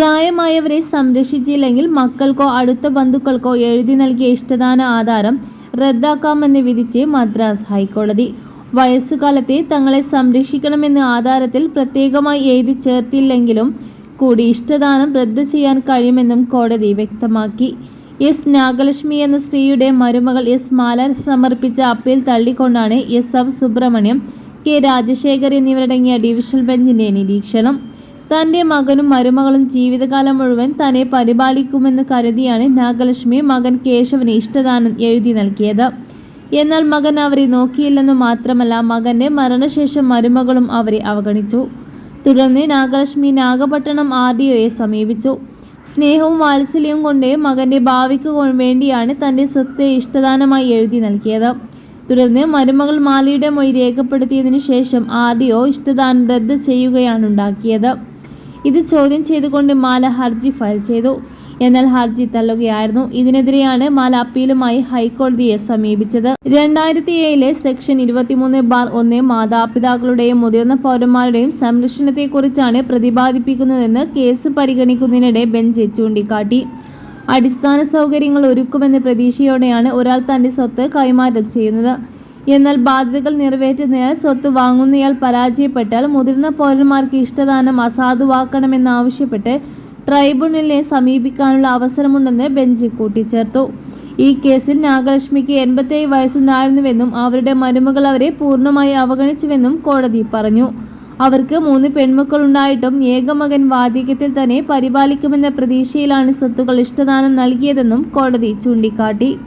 പ്രായമായവരെ സംരക്ഷിച്ചില്ലെങ്കിൽ മക്കൾക്കോ അടുത്ത ബന്ധുക്കൾക്കോ എഴുതി നൽകിയ ഇഷ്ടദാന ആധാരം റദ്ദാക്കാമെന്ന് വിധിച്ച് മദ്രാസ് ഹൈക്കോടതി. വയസ്സുകാലത്തെ തങ്ങളെ സംരക്ഷിക്കണമെന്ന് ആധാരത്തിൽ പ്രത്യേകമായി എഴുതി ചേർത്തില്ലെങ്കിലും കൂടി ഇഷ്ടദാനം റദ്ദ് ചെയ്യാൻ കഴിയുമെന്നും കോടതി വ്യക്തമാക്കി. എസ് നാഗലക്ഷ്മി എന്ന സ്ത്രീയുടെ മരുമകൾ എസ് മാല സമർപ്പിച്ച appeal തള്ളിക്കൊണ്ടാണ് S M Subramaniam K Rajasekhar എന്നിവരടങ്ങിയ ഡിവിഷൻ ബെഞ്ചിന്റെ നിരീക്ഷണം. തന്റെ മകനും മരുമകളും ജീവിതകാലം മുഴുവൻ തന്നെ പരിപാലിക്കുമെന്ന് കരുതിയാണ് നാഗലക്ഷ്മി മകൻ കേശവന് ഇഷ്ടദാനം എഴുതി നൽകിയത്. എന്നാൽ മകൻ അവരെ നോക്കിയില്ലെന്നു മാത്രമല്ല മകന്റെ മരണശേഷം മരുമകളും അവരെ അവഗണിച്ചു. തുടർന്ന് നാഗലക്ഷ്മി നാഗപട്ടണം ആർ ഡി ഒയെ സമീപിച്ചു. സ്നേഹവും വാത്സല്യവും കൊണ്ട് മകന്റെ ഭാവിക്ക് വേണ്ടിയാണ് തന്റെ സ്വത്തെ ഇഷ്ടദാനമായി എഴുതി നൽകിയത്. തുടർന്ന് മരുമകൾ മാലയുടെ മൊഴി രേഖപ്പെടുത്തിയതിനു ശേഷം ആർ ഡി ഒ ഇഷ്ടദാനം റദ്ദ് ചെയ്യുകയാണ് ഉണ്ടാക്കിയത്. ഇത് ചോദ്യം ചെയ്തുകൊണ്ട് മാല ഹർജി ഫയൽ ചെയ്തു. എന്നാൽ ഹർജി തള്ളുകയായിരുന്നു. ഇതിനെതിരെയാണ് മാല അപ്പീലുമായി ഹൈക്കോടതിയെ സമീപിച്ചത്. രണ്ടായിരത്തി ഏഴിലെ സെക്ഷൻ ഇരുപത്തിമൂന്ന് ബാർ ഒന്ന് മാതാപിതാക്കളുടെയും മുതിർന്ന പൗരന്മാരുടെയും സംരക്ഷണത്തെക്കുറിച്ചാണ് പ്രതിപാദിപ്പിക്കുന്നതെന്ന് കേസ് പരിഗണിക്കുന്നതിനിടെ ബെഞ്ച് ചൂണ്ടിക്കാട്ടി. അടിസ്ഥാന സൗകര്യങ്ങൾ ഒരുക്കുമെന്ന പ്രതീക്ഷയോടെയാണ് ഒരാൾ തന്റെ സ്വത്ത് കൈമാറ്റം ചെയ്യുന്നത്. എന്നാൽ ബാധ്യതകൾ നിറവേറ്റുന്നയാൾ സ്വത്ത് വാങ്ങുന്നയാൾ പരാജയപ്പെട്ടാൽ മുതിർന്ന പൗരന്മാർക്ക് ഇഷ്ടദാനം അസാധുവാക്കണമെന്നാവശ്യപ്പെട്ട് ട്രൈബ്യൂണലിനെ സമീപിക്കാനുള്ള അവസരമുണ്ടെന്ന് ബെഞ്ച് കൂട്ടിച്ചേർത്തു. ഈ കേസിൽ നാഗലക്ഷ്മിക്ക് എൺപത്തേഴ് വയസ്സുണ്ടായിരുന്നുവെന്നും അവരുടെ മരുമകൾ അവരെ പൂർണമായി അവഗണിച്ചുവെന്നും കോടതി പറഞ്ഞു. അവർക്ക് മൂന്ന് പെൺമക്കളുണ്ടായിട്ടും ഏകമകൻ വാർദ്ധക്യത്തിൽ തന്നെ പരിപാലിക്കുമെന്ന പ്രതീക്ഷയിലാണ് സ്വത്തുക്കൾ ഇഷ്ടദാനം നൽകിയതെന്നും കോടതി ചൂണ്ടിക്കാട്ടി.